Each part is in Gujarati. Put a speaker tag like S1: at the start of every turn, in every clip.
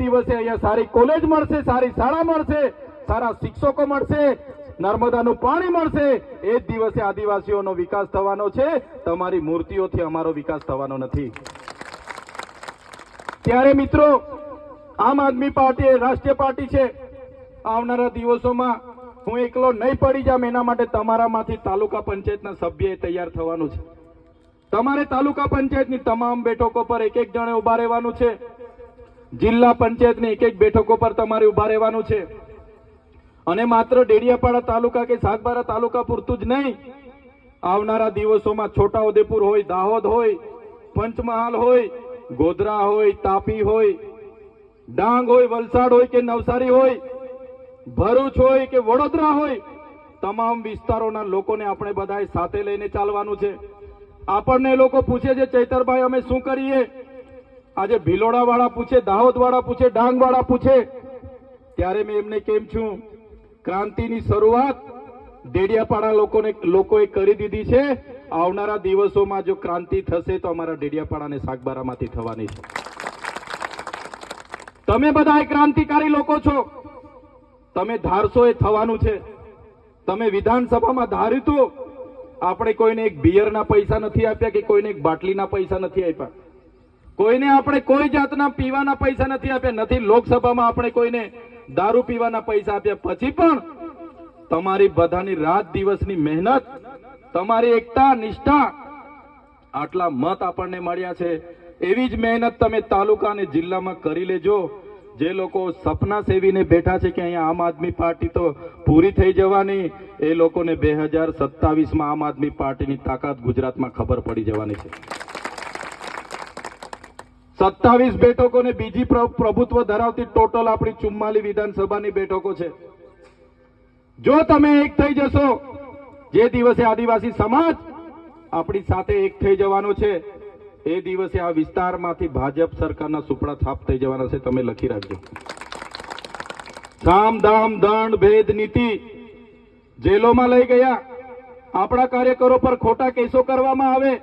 S1: દિવસે અહીંયા સારી કોલેજ મળશે, સારી શાળા મળશે, સારા શિક્ષકો મળશે, નર્મદાનું પાણી મળશે. એ જ દિવસે આદિવાસીઓનો વિકાસ થવાનો છે. તમારી મૂર્તિઓથી અમારો વિકાસ થવાનો નથી. ત્યારે મિત્રો, આમ આદમી પાર્ટી એ રાષ્ટ્રીય પાર્ટી છે. આવનારા દિવસોમાં હું એકલો નહીં પડી જામ એના માટે તમારામાંથી તાલુકા પંચાયતના સભ્ય તૈયાર થવાનું છે. તમારે તાલુકા પંચાયતની તમામ બેઠકો પર એક એક જણે ઊભા રહેવાનું છે. જિલ્લા પંચાયતની એક એક બેઠકો પર તમારે ઊભા રહેવાનું છે. અને માત્ર ડેડિયાપાડા તાલુકા કે સાગબારા તાલુકા પૂરતું જ નહીં, આવનારા દિવસોમાં છોટાઉદેપુર હોય, દાહોદ હોય, પંચમહાલ હોય, ગોધરા હોય, તાપી હોય, ડાંગ હોય, વલસાડ હોય કે નવસારી હોય, ભરૂચ હોય કે વડોદરા હોય, તમામ વિસ્તારોના લોકોને આપણે બધાએ સાથે લઈને ચાલવાનું છે. આપણને લોકો પૂછે છે, ચૈતરભાઈ, અમે શું કરીએ? આજે ભિલોડા વાળા પૂછે દાહોદ વાળા પૂછે ડાંગ વાળા પૂછે, ત્યારે મેં એમને કેમ છું? ક્રાંતિની શરૂઆત ડેડિયાપાડા લોકોને લોકોએ કરી દીધી છે. આવનારા દિવસોમાં જો ક્રાંતિ થશે તો અમારા ડેડિયાપાડા અને સાગબારામાંથી થવાની છે. તમે બધા ક્રાંતિકારી લોકો છો. તમે ધારશો એ થવાનું છે. તમે વિધાનસભામાં ધાર્યું આપણે કોઈને એક બિયરના પૈસા નથી આપ્યા કે કોઈને એક બાટલીના પૈસા નથી આપ્યા. કોઈને આપણે કોઈ જાતના પીવાના પૈસા નથી આપ્યા, નથી લોકસભામાં આપણે કોઈને દારૂ પીવાના પૈસા આપ્યા. પછી પણ તમારી બધાની રાત દિવસની મહેનત, તમારી એકતા, નિષ્ઠા આટલા મત આપણને મળ્યા છે. એવી જ મહેનત તમે તાલુકા અને જિલ્લામાં કરી લેજો. જે લોકો સપના સેવીને બેઠા છે કે અહીંયા આમ આદમી પાર્ટી તો પૂરી થઈ જવાની, એ લોકોને બે હજાર સત્તાવીસમાં આમ આદમી પાર્ટીની તાકાત ગુજરાતમાં ખબર પડી જવાની છે. સત્તાવીસ બેઠકોને બીજી પ્ર- પ્રભુત્વ ધરાવતી ટોટલ આપણી ચુમ્માલી વિધાનસભાની બેઠકો છે. જો તમે એક થઈ જશો, જે દિવસે આદિવાસી સમાજ આપણી સાથે એક થઈ જવાનો છે, એ દિવસે આ વિસ્તારમાંથી ભાજપ સરકારના સુપડા થાપ થઈ જવાના છે, તમે લખી રાખજો. સામ દામ દંડ ભેદ નીતિ જેલોમાં લઈ ગયા. આપણા કાર્યકરો પર ખોટા કેસો કરવામાં આવે,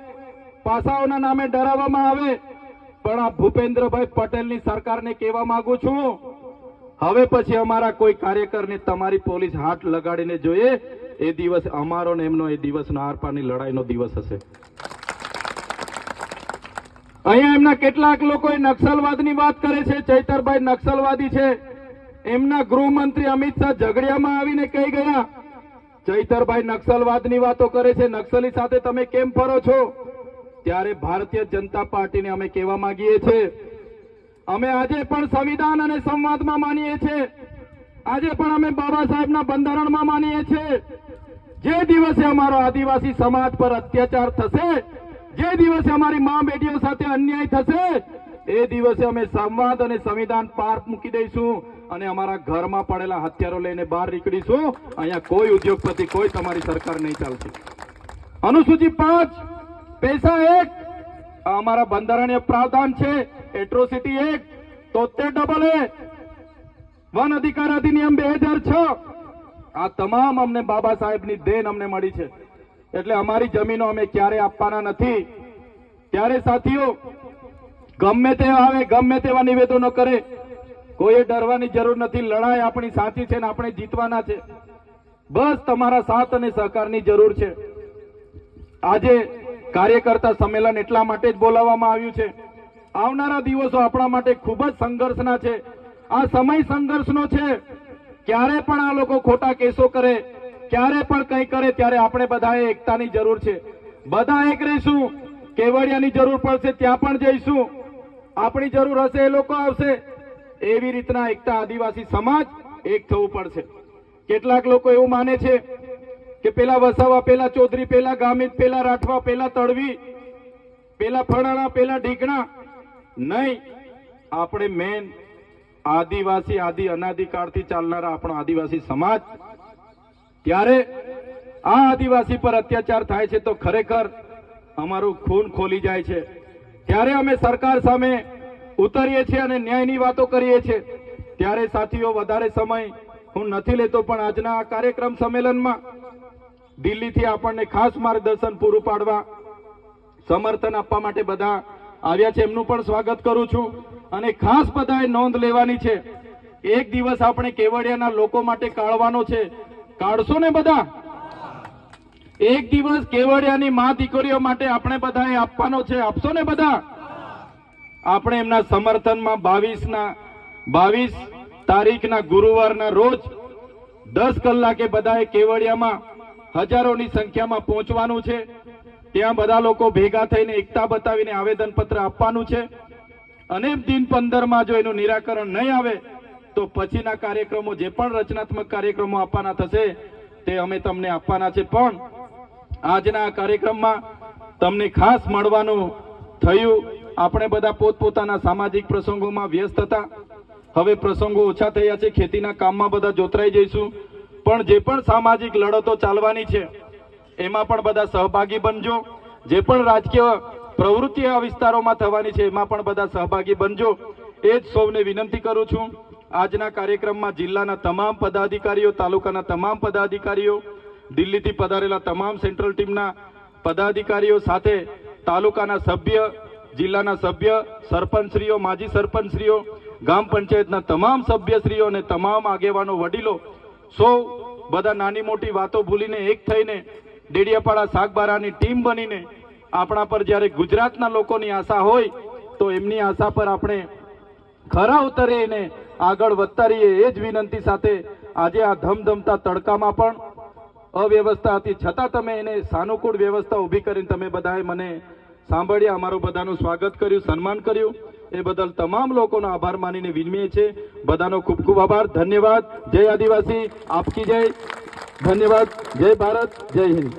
S1: પાસાઓના નામે ડરાવવામાં આવે પણ ભૂપેન્દ્રભાઈ પટેલની સરકારને કહેવા માંગુ છું, હવે પછી અમારા કોઈ કાર્યકરને તમારી પોલીસ હાથ લગાડીને જોઈએ, એ દિવસ અમારો ને એમનો એ દિવસનો આરપારની લડાઈનો દિવસ હશે. અહીંયા એમના કેટલાક લોકો નક્સલવાદની વાત કરે છે, ચૈતરભાઈ નક્સલવાદી છે. એમના ગૃહમંત્રી અમિત શાહ ઝઘડિયામાં આવીને કહી ગયા, ચૈતરભાઈ નક્સલવાદની વાતો કરે છે, નક્સલી સાથે તમે કેમ ફરો છો? ત્યારે ભારતીય જનતા પાર્ટીને અમે કહેવા માંગીએ છીએ. અમે આજે પણ સંવિધાન અને સંવાદમાં માનીએ છીએ. આજે પણ અમે બાબા સાહેબના બંધારણમાં માનીએ છીએ. જે દિવસે અમારો આદિવાસી સમાજ પર અત્યાચાર થશે, જે દિવસે અમારી મા બેટીઓ સાથે અન્યાય થશે, એ દિવસે અમે સંવાદ અને સંવિધાન પાર મૂકી દઈશું અને અમારા ઘરમાં પડેલા હથિયારો લઈને બહાર નીકળીશું. અહીંયા કોઈ ઉદ્યોગપતિ, કોઈ તમારી સરકાર નહીં ચાલશે અનુસૂચિત પાંચ. પૈસા એક, અમારા બંધારણીય પ્રાવધાન છે, એટ્રોસિટી એક, તોતેર ડબલ એ વન અધિકાર અધિનિયમ બે હજાર છ. આ તમામ અમને બાબા સાહેબની દેન અમને મળી છે. એટલે અમારી જમીનો અમે ક્યારે આપવાના નથી. ત્યારે સાથીઓ, ગમે તે આવે, ગમે તેવા નિવેદનો કરે, કોઈએ ડરવાની જરૂર નથી, લડાઈ આપણી સાચી છે ને આપણે જીતવાના છે. બસ તમારા સાથ અને સહકારની જરૂર છે. આજે કાર્યકર્તા સંમેલન એટલા માટે જ બોલાવવામાં આવ્યું છે. આવનારા દિવસો આપણા માટે ખૂબ જ સંઘર્ષના છે. આ સમય સંઘર્ષનો છે. ક્યારે પણ આ લોકો ખોટા કેસો કરે, ક્યારે પણ કંઈ કરે, ત્યારે આપણે બધાએ એકતાની જરૂર છે. બધા એક રહીશું, કેવડિયાની જરૂર પડશે, ત્યાં પણ જઈશું. આપણી જરૂર હશે, એ લોકો આવશે. એવી રીતના એકતા આદિવાસી સમાજ એક થવું પડશે. કેટલાક લોકો એવું માને છે કે પેલા વસાવા, પેલા ચૌધરી, પેલા ગામિત, પેલા રાઠવા, પેલા તળવી પેલા ફળાણા પેલા ઢીકણા નહીં, આપણે મેન આદિવાસી, આદિ અનાદિકાળથી ચાલનારા આપણો આદિવાસી સમાજ. ત્યારે આ આદિવાસી પર અત્યાચાર થાય છે તો ખરેખર અમારું ખૂન ખોલી જાય છે. ત્યારે અમે સરકાર સામે ઉતરીએ છીએ અને ન્યાયની વાતો કરીએ છીએ. ત્યારે સાથીઓ, વધારે સમય હું નથી લેતો, પણ આજના આ કાર્યક્રમ સંમેલનમાં દિલ્હીથી આપણને ખાસ માર્ગદર્શન પૂરું પાડવા સમર્થન આપવા માટે બધા આવ્યા છે. એમનું પણ સ્વાગત કરું છું. અને ખાસ બધાએ નોંધ લેવાની છે. એક દિવસ આપણે કેવડિયાના લોકો માટે કાઢવાનો છે. કાઢશો ને બધા? એક દિવસ કેવડિયાની મા દીકરીઓ માટે આપણે બધાએ આપવાનો છે. આપશો ને બધા? આપણે એમના સમર્થનમાં બાવીસના, બાવીસ તારીખના ગુરુવારના રોજ દસ કલાકે બધાએ કેવડિયામાં હજારોની સંખ્યામાં પહોંચવાનું છે. ત્યાં બધા લોકો ભેગા થઈને એકતા બતાવીને આવેદનપત્ર આપવાનું છે. અને દિન પંદરમાં જો એનું નિરાકરણ નહીં આવે, તો પછીના કાર્યક્રમો જે પણ રચનાત્મક કાર્યક્રમો આપવાના થશે, તે અમે તમને આપવાના છે. પણ આજના કાર્યક્રમમાં તમને ખાસ મળવાનું થયું. આપણે બધા પોતપોતાના સામાજિક પ્રસંગોમાં વ્યસ્ત હતા. હવે પ્રસંગો ઓછા થયા છે. ખેતીના કામમાં બધા જોતરાઈ જઈશું. પણ જે પણ સામાજિક લડતો ચાલવાની છે, એમાં પણ બધા સહભાગી બનજો. જે પણ રાજકીય પ્રવૃત્તિ આ વિસ્તારોમાં થવાની છે, એમાં પણ બધા સહભાગી બનજો. એ જ સૌને વિનંતી કરું છું. આજના કાર્યક્રમમાં જિલ્લાના તમામ પદાધિકારીઓ, તાલુકાના તમામ પદાધિકારીઓ, દિલ્હીથી પધારેલા તમામ સેન્ટ્રલ ટીમના પદાધિકારીઓ સાથે તાલુકાના સભ્ય, જિલ્લાના સભ્ય, સરપંચશ્રીઓ, માજી સરપંચશ્રીઓ, ગામ પંચાયતના તમામ સભ્યશ્રીઓ અને તમામ આગેવાનો, વડીલો સૌ બધા નાની મોટી વાતો ભૂલીને એક થઈને ડેડિયાપાડા શાકબારાની ટીમ બનીને આપણા પર જ્યારે ગુજરાતના લોકોની આશા હોય તો એમની આશા પર આપણે ખરા ઉતરીને આગળ વધતા રહીએ એ જ વિનંતી સાથે આજે આ ધમધમતા તડકામાં પણ અવ્યવસ્થા હતી. છતાં તમે એને સાનુકૂળ વ્યવસ્થા ઊભી કરીને તમે બધાએ મને સાંભળ્યા. અમારું બધાનું સ્વાગત કર્યું, સન્માન કર્યું. એ બદલ તમામ લોકોનો આભાર માનીને વિનમીએ છે બધાનો ખૂબ ખૂબ આભાર. ધન્યવાદ. જય આદિવાસી. આપકી જય. ધન્યવાદ. જય ભારત. જય હિન્દ.